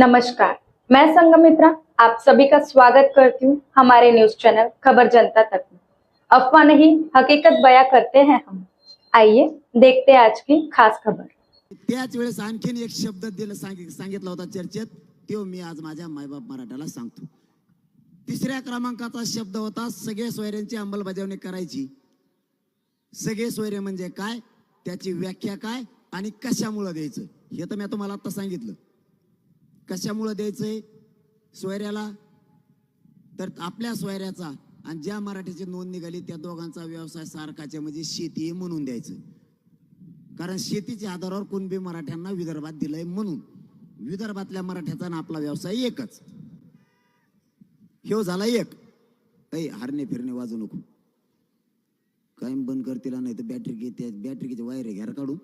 नमस्कार मैं संगमित्रा आप सभी का स्वागत करती हूँ हमारे न्यूज चैनल खबर जनता तक में। अफवाह नहीं हकीकत बया करते हैं हम। आइए देखते हैं आज की खास खबर। त्याच वेळेस आणखीन एक शब्द दिला सांगितला होता चर्चेत तो मी आज माझ्या मायबाप मराठाला सांगतो. तिसऱ्या क्रमांकाचा शब्द होता सगळे सोयऱ्यांची अंमलबजावणी करायची. सगळे सोयरे म्हणजे काय त्याची व्याख्या काय आणि कशामुळं द्यायचं हे तर मी तुम्हाला आता सांगितलं. कशामुळं द्यायचं आहे सोयऱ्याला? तर आपल्या सोयऱ्याचा आणि ज्या मराठीची नोंद निघाली त्या दोघांचा व्यवसाय सारखाच्या म्हणजे शेती म्हणून द्यायचं. कारण शेतीच्या आधारावर कुणबी मराठ्यांना विदर्भात दिलंय म्हणून. विदर्भातल्या मराठ्याचा आणि आपला व्यवसाय एकच. हे झाला एक. ऐ हरणे फिरणे वाजू नको. कायम बंद करतील नाही तर बॅटरी घेते बॅटरीचे वायर घ्यार काढून.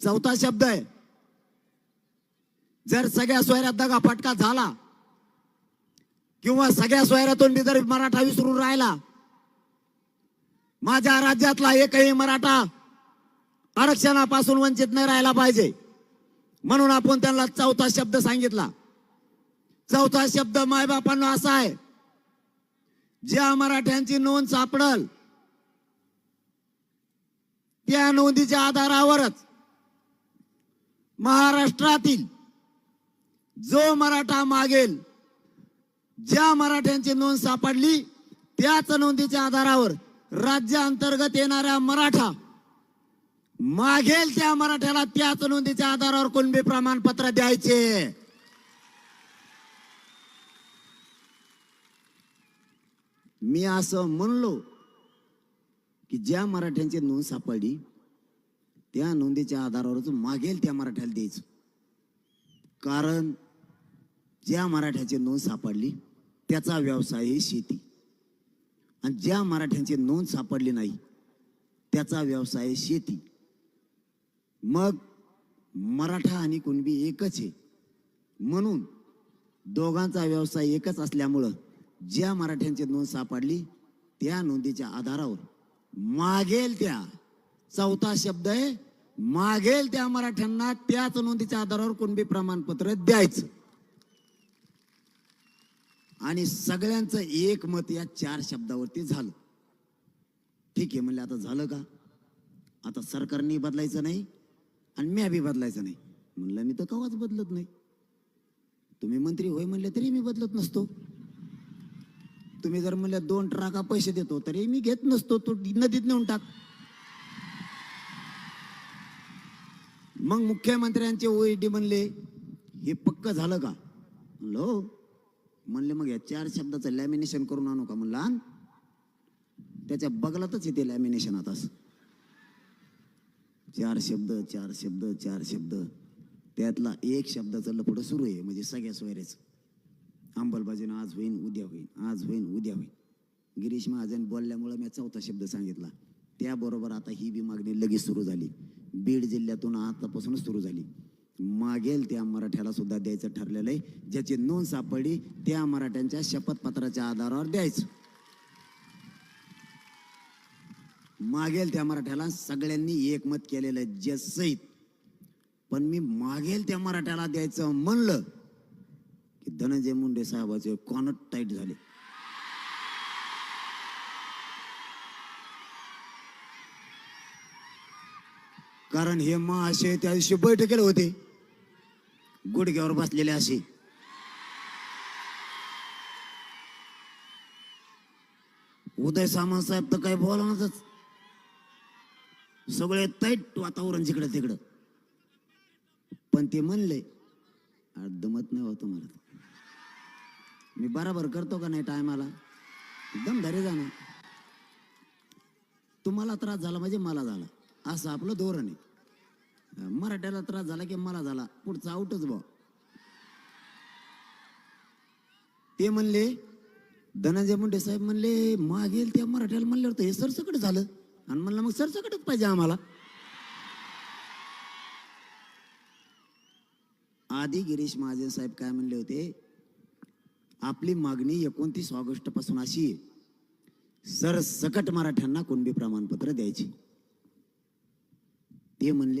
चौथा शब्द आहे. जर सगळ्या सोयऱ्यात दगा फटका झाला किंवा सगळ्या सोयऱ्यातून जर मराठा विसरून राहिला माझ्या राज्यातला एकही मराठा आरक्षणापासून वंचित नाही राहायला पाहिजे. म्हणून आपण त्यांना चौथा शब्द सांगितला. चौथा शब्द मायबापांना असा आहे ज्या मराठ्यांची नोंद सापडल त्या नोंदीच्या आधारावरच महाराष्ट्रातील जो मराठा मागेल ज्या मराठ्यांची नोंद सापडली त्याच नोंदीच्या आधारावर राज्याअंतर्गत येणाऱ्या मराठा मागेल त्या मराठ्याला त्याच नोंदीच्या आधारावर कुणबी प्रमाणपत्र द्यायचे? मी असं म्हणलो की ज्या मराठ्यांची नोंद सापडली त्या नोंदीच्या आधारावरच मागेल त्या मराठ्याला द्यायचं. कारण ज्या मराठ्याची नोंद सापडली त्याचा व्यवसाय ही शेती. आणि ज्या मराठ्यांची नोंद सापडली नाही त्याचा व्यवसाय शेती. मग मराठा आणि कुणबी एकच आहे. म्हणून दोघांचा व्यवसाय एकच असल्यामुळं ज्या मराठ्यांची नोंद सापडली त्या नोंदीच्या आधारावर मागेल त्या चौथा शब्द आहे मागेल त्या मराठ्यांना त्याच नोंदीच्या आधारावर कुणबी प्रमाणपत्र द्यायचं. आणि सगळ्यांचं एक मत या चार शब्दावरती झालं. ठीक आहे म्हणलं आता झालं का? आता सरकारने बदलायचं नाही आणि मी बी बदलायचं नाही. म्हणलं मी तर कवाच बदलत नाही. तुम्ही मंत्री होय म्हणले तरी मी बदलत नसतो. तुम्ही जर म्हणले दोन ट्राका पैसे देतो तरी मी घेत नसतो तो नदीत नेऊन टाक. मग मुख्यमंत्र्यांचे ओईडी म्हणले हे पक्क झालं का? म्हणलं हो. म्हणले मग या चार शब्दाचं लॅमिनेशन करून आणू का म्हणला त्याच्या बगलातच येते लॅमिनेशन आता. चार शब्द चार शब्द चार शब्द. त्यातला एक शब्दाचं लफडं सुरू आहे म्हणजे सगळ्या सोयरेच अंमलबजावणी आज होईन उद्या होईन आज होईन उद्या होईन. गिरीश महाजन बोलल्यामुळं मी चौथा शब्द सांगितला. त्याबरोबर आता ही बी मागणी लगेच सुरू झाली. बीड जिल्ह्यातून आतापासूनच सुरू झाली. मागेल त्या मराठ्याला सुद्धा द्यायचं ठरलेलं आहे. ज्याची नोंद सापडली त्या मराठ्यांच्या शपथपत्राच्या आधारावर द्यायचं. मागेल त्या मराठ्याला सगळ्यांनी एकमत केलेलं आहे जे सहित पण मी मागेल त्या मराठ्याला द्यायचं म्हणलं की धनंजय मुंडे साहेबाचे कॉनट टाईट झाले. कारण हे महाशय त्या दिवशी बैठकीला होते. गुडघ्यावर बसलेले असे उदय सामंत साहेब तर काही बोलावणारच सगळे तैट वातावरण जिकडं तिकडं. पण ते म्हणले दमत नाही होतो मला मी बराबर करतो का नाही टायमाला? एकदम धरे जाणार. तुम्हाला त्रास झाला म्हणजे मला झाला. असं आपलं धोरण आहे. मराठ्याला त्रास झाला की मला झाला. पुढचा आउटच भाऊ ते म्हणले धनंजय मुंडे साहेब म्हणले मागेल त्या मराठ्याला म्हणल्यावर होतं हे सरसकट झालं. आणि म्हणलं मग सरसकटच पाहिजे आम्हाला. आधी गिरीश महाजन साहेब काय म्हणले होते? आपली मागणी एकोणतीस ऑगस्टपासून अशी आहे. सरसकट मराठ्यांना कुणबी प्रमाणपत्र द्यायची. ते म्हणले